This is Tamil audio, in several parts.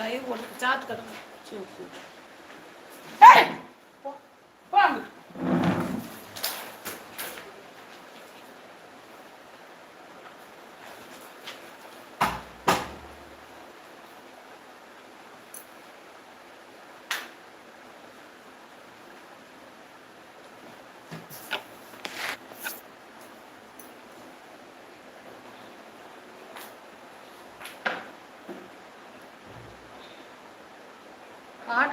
லைவ் போட்டு சாத்து கிடக்கு சரி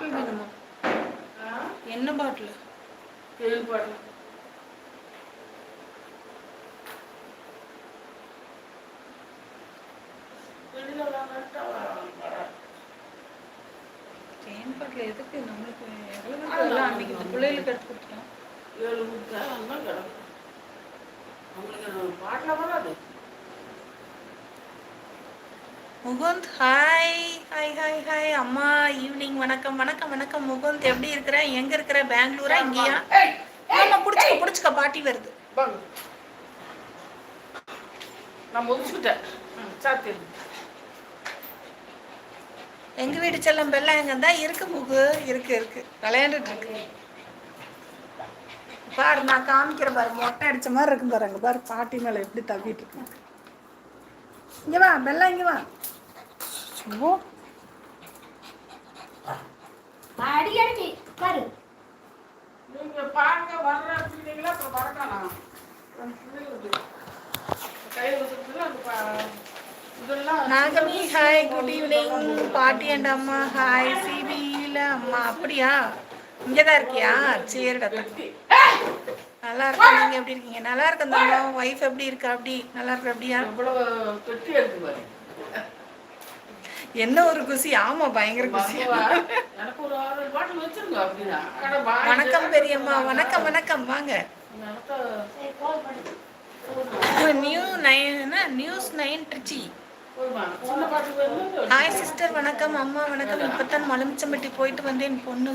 பாட்டில் வேணுமா? என்ன பாட்டில்? விளாண்டுட்டா வரான் தேன் பாட்டில் எதுக்கு? நம்மளுக்கு எவ்வளோ அன்னைக்கு இந்த பிள்ளைகளுக்கு எடுத்து கொடுத்துட்டோம். ஏழு கிடக்கும் அவங்களுக்கு பாட்டில் வராது Mukund hi hi hi hi அம்மா ஈவினிங் வணக்கம் வணக்கம் வணக்கம். முகுந்த் எப்படி இருக்கிற? எங்க இருக்கிற? பெங்களூரா? இங்கேயா? ஆமா புடிச்சுக்க புடிச்சுக்க. பாட்டி வருது. வாங்க நான் முடிச்சுக்கிட்டேன். ம் சாத்தி எங்க வீடு செல்லம் பெல்லாம் எங்க தான் இருக்கு முகு. இருக்கு இருக்கு. விளையாண்டுட்டு இருக்கு. பாரு நான் காமிக்கிறேன் பாரு. மொட்டை அடிச்ச மாதிரி இருக்கும் பாரு அங்க. பாரு பாட்டி மேல எப்படி தவிட்டு இருக்கு. இங்க வா பெல்லாம் இங்க வா. சும்மா அடிக்கடி பாரு. நீங்க பாருங்க வர்ற பிள்ளைங்களா அப்புறம் இதெல்லாம் நாகமி ஹாய் குட் ஈவினிங் பாட்டி அண்ட் அம்மா ஹாய் சிபியில அம்மா அப்படியா? இங்கே தான் இருக்கியா சரிடா. நல்லா இருக்கேன் நீங்க எப்படி இருக்கீங்க? நல்லா இருக்கேன் தம்பி ஒய்ஃப் எப்படி இருக்கா அப்படி? நல்லா இருக்கா அப்படியா எவ்வளவு கெட்டியா இருக்கு பாரு என்ன ஒரு குசி? ஆமா பயங்கர குசி. வணக்கம் பெரியம்மா வணக்கம் வணக்கம். வாங்க. New nine news nine Trichy hi sister வணக்கம் அம்மா. வணக்கம். இப்பதான் மலுமிச்சம்பட்டி போயிட்டு வந்தேன் பொண்ணு.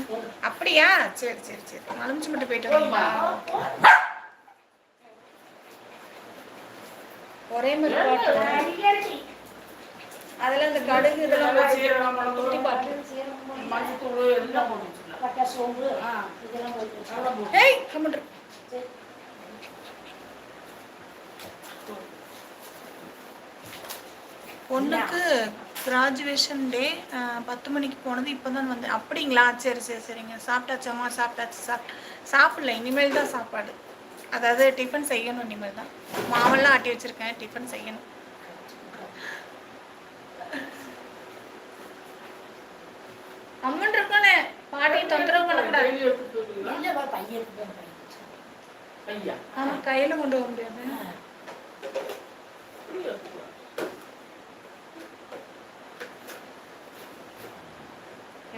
அப்படியா? சரி சரி சரி. மலுமிச்சம்பட்டி போயிட்டு வந்தீங்களா ஒரே மாதிரி பாட்டு அடிக்கடி அதுல இந்த கடுகு இதெல்லாம் குட்டி பாட்டு மஞ்சத்தூள் எல்லாம் போட்டு சோம்பு ஆ. இதெல்லாம். அதெல்லாம் ஏய். பொண்ணுக்கு கிராஜுவேஷன் டே பத்து மணிக்கு போனது இப்போ தான் வந்தேன். அப்படிங்களா? சரி சரி சரிங்க. சாப்பிட்டாச்சாம்மா சாப்பிட்டாச்சு. சாப் சாப்பிடல. இனிமேல் தான் சாப்பாடு. அதாவது டிஃபன் செய்யணும் இனிமேல் தான் மாவெல்லாம் ஆட்டி வச்சிருக்கேன். டிஃபன் செய்யணும். அம்மன் இருக்கானே பாட்டியை தொந்தரவு பண்ணக்கூடாது டெய்லி எடுத்துட்டு போவீங்களா? இல்ல, வா, பையன் ஆமாம் கையில் கொண்டு போக முடியாது.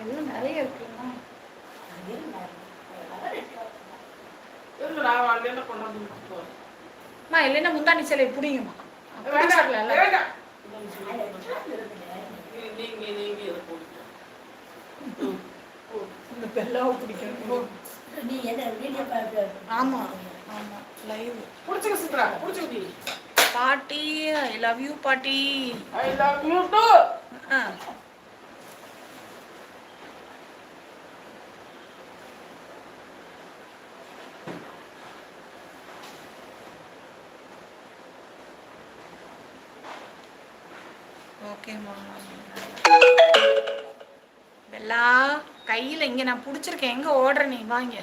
எல்லாம் நிறைய. அம்மா இல்லைன்னா முந்தானி சிலை பிடிங்கம்மா வேண்டாம், வேண்டாம். நீங்க நீங்க இதை போட்டுக்கோ. ம், போடு. இந்த பெல்லாவை பிடிக்கணும் நீ என்ன வீடியோ பார்க்க ஆமா ஆமா லைவ் புடிச்சுக்க சித்ரா, புடிச்சுக்க பாட்டி ஐ லவ் யூ பாட்டி ஐ லவ் யூ டு ஓகேம்மா லா கையில் இங்கே நான் பிடிச்சிருக்கேன். எங்கே ஓடுற நீ? வாங்க.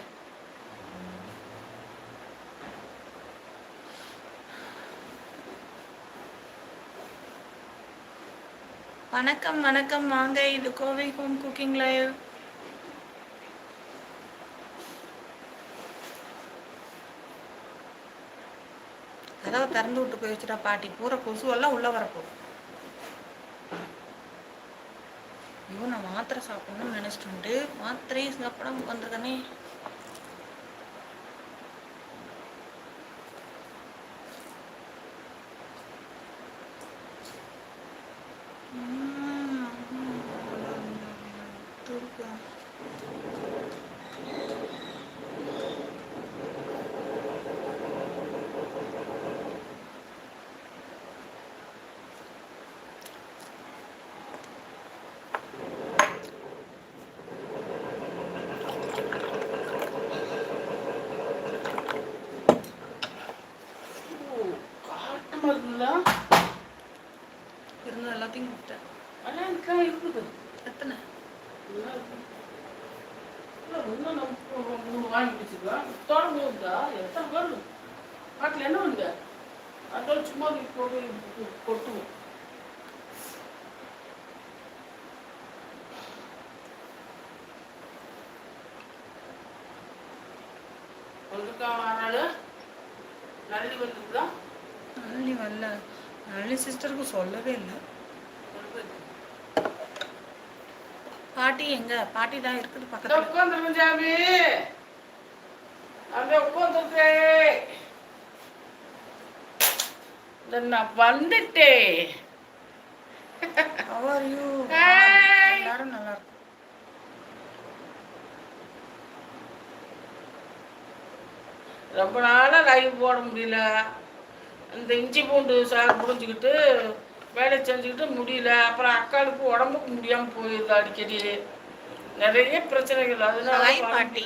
வணக்கம் வணக்கம். வாங்க இது கோவை ஹோம் குக்கிங் லைவ். கதவை திறந்து விட்டு போய் வச்சுட்டா பாட்டி. பூரா கொசுவெல்லாம் உள்ள வரப்போகுது. ஐயோ நான் மாத்திரை சாப்பிடணும்னு நினைச்சிட்டு மாத்திரையும் சாப்பிடாம உட்காந்துருக்கனே. இருக்குல்ல இருந்தது எல்லாத்தையும் கொடுத்தேன் அதான் இதுக்கெல்லாம் இருக்குது எத்தனை மூணு வாங்கி வச்சுக்கலாம் தோட போகுதா எத்தனை பேர் காட்டில் என்ன பண்ணுங்க அதோட சும்மா போட்டு கொட்டுவோம் நல்லி சிஸ்டருக்கு சொல்லவே இல்லை. பாட்டி எங்க? பாட்டி தான் இருக்குது பக்கத்துல. உட்காந்துருக்கேன் சாமி. அந்த உட்காந்துருக்கேன் இந்த நான் வந்துட்டேன். எல்லாரும் நல்லா இருக்கும் ரொம்ப நாளாக லைவ் போட முடியல. இந்த இஞ்சி பூண்டு சாறு புரிஞ்சுக்கிட்டு வேலை செஞ்சுக்கிட்டு முடியல. அப்புறம் அக்காளுக்கு உடம்புக்கு முடியாமல் போயிடுது அடிக்கடி. நிறைய பிரச்சனைகள். அதனால பாட்டி.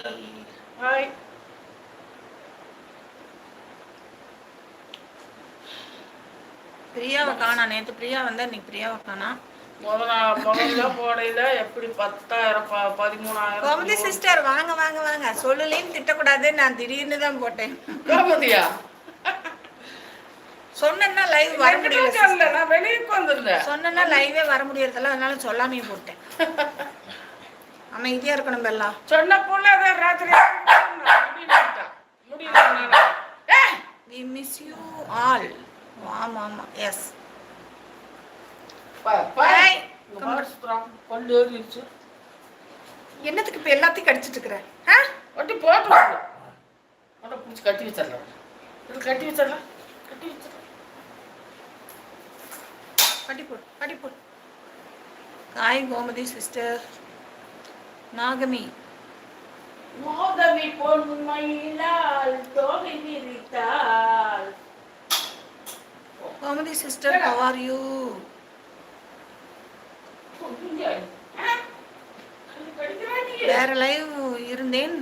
ஹாய் பிரியாவை காணா. நேத்து பிரியா வந்தா இன்னைக்கு பிரியாவை காணா. முதல்ல முதல்ல போடையில எப்படி பத்தாயிரம் பதிமூணாயிரம் கோமதி சிஸ்டர் வாங்க வாங்க வாங்க. சொல்லலேன்னு திட்டக்கூடாது நான் திடீர்னு தான் போட்டேன். கோமதியா? சொன்னேன்னா லைவ் வர முடியல நான் வெளியே உட்காந்துருந்தேன் சொன்னேன்னா லைவே வர முடியறதில்ல அதனால சொல்லாமே போட்டேன். அமைதியா இருக்கணும் பெல்லா. சொன்ன போல ராத்திரி வி மிஸ் யூ ஆல் ஆமா ஆமா. எஸ் ஏறிடுச்சு. என்னத்துக்கு இப்ப எல்லாத்தையும் கடிச்சிட்டு இருக்கிற? ஆ? ஒட்டி போட்டு பிடிச்சி கட்டி வச்சிடலாம். கட்டி வச்சிடலாம். கட்டி வச்சிடலாம். பட்டி போடு பட்டி போடு. காய் கோமதி சிஸ்டர் நாகமி. மோதவி பொன்மையிலால் தோகை விரித்தாள். Gomathi sister how are you? வேற லைவ் இருந்தேன்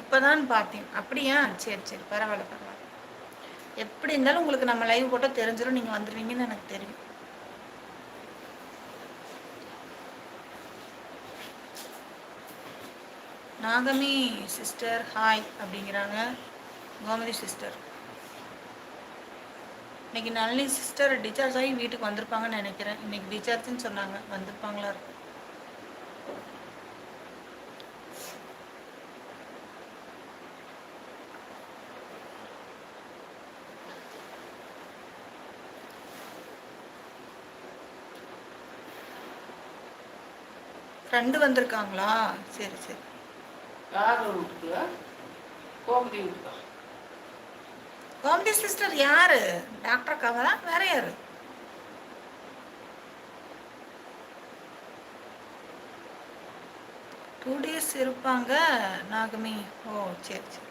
இப்பதான் பார்த்தேன். அப்படியா? சரி சரி பரவாயில்ல பரவாயில்ல. எப்படி இருந்தாலும் உங்களுக்கு நம்ம லைவ் போட்டா தெரிஞ்சிடும் நீங்க வந்துருவீங்கன்னு எனக்கு தெரியும். நாகமி சிஸ்டர் ஹாய் அப்படிங்கிறாங்க. கோமதி சிஸ்டர் இன்னைக்கு நளினி சிஸ்டர் டிஸ்சார்ஜ் ஆகி வீட்டுக்கு வந்திருப்பாங்கன்னு நினைக்கிறேன். இன்னைக்கு டிஸ்சார்ஜ்னு சொன்னாங்க. வந்திருப்பாங்களா இருக்கும் ஃப்ரெண்டு வந்திருக்காங்களா? சரி சரி. யார் வீட்டுக்கு கோமதி வீட்டுக்கா கோமதி சிஸ்டர் யாரு? டாக்டர் அக்காவா வேற யாரு? டூ டேஸ் இருப்பாங்க நாகமி. ஓ சரி சரி.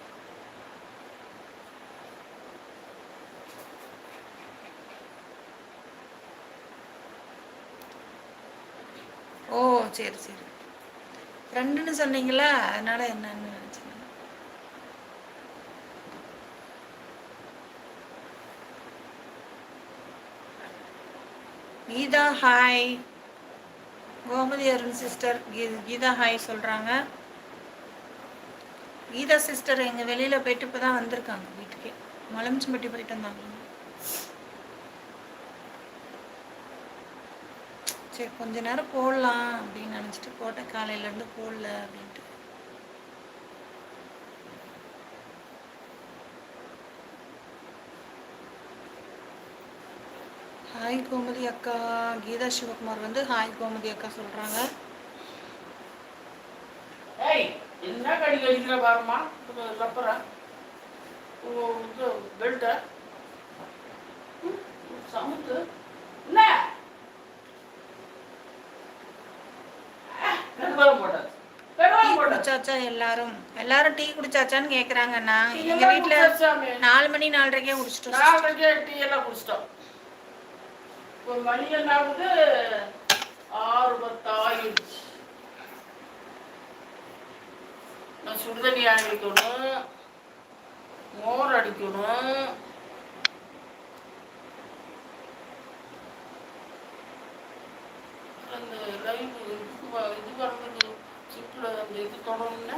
ஓ சரி சரி. ரெண்டுன்னு சொன்னீங்களா? அதனால என்னன்னு நினச்சேன். Geetha hi Gomathi Arun sister Geetha hi சொல்கிறாங்க கீதா சிஸ்டர் எங்கள் வெளியில் போயிட்டு இப்போ தான் வந்திருக்காங்க வீட்டுக்கே. மலம்ச்சம்பட்டி போயிட்டு வந்தாங்க. சரி கொஞ்ச நேரம் போடலாம் அப்படின்னு நினச்சிட்டு போட்டேன். காலையிலேருந்து போடல அப்படின்ட்டு. ஹாய் கோமதி அக்கா. கீதா சிவகுமார் வந்து ஹாய் கோமதி அக்கா சொல்கிறாங்க என்ன கடி கடிக்கிற பாருமா ரப்பரா ஓ இது சமுத்து என்ன? குடிச்சாச்சா எல்லாரும்? எல்லாரும் டீ குடிச்சாச்சான்னு எங்கள் எல்லாம் வீட்டில். நாலு மணி நாலரைக்கே குடிச்சிட்டோம் நாளைக்கே டீ எல்லாம் குடிச்சிட்டோம். இப்போ மணி என்ன ஆகுது ஆறு நான் சுடுதண்ணி அடிக்கணும் மோர் அடிக்கணும். லைவ் இது வ- இது வரணும் சிப்பில் அந்த இது தொடணும்னா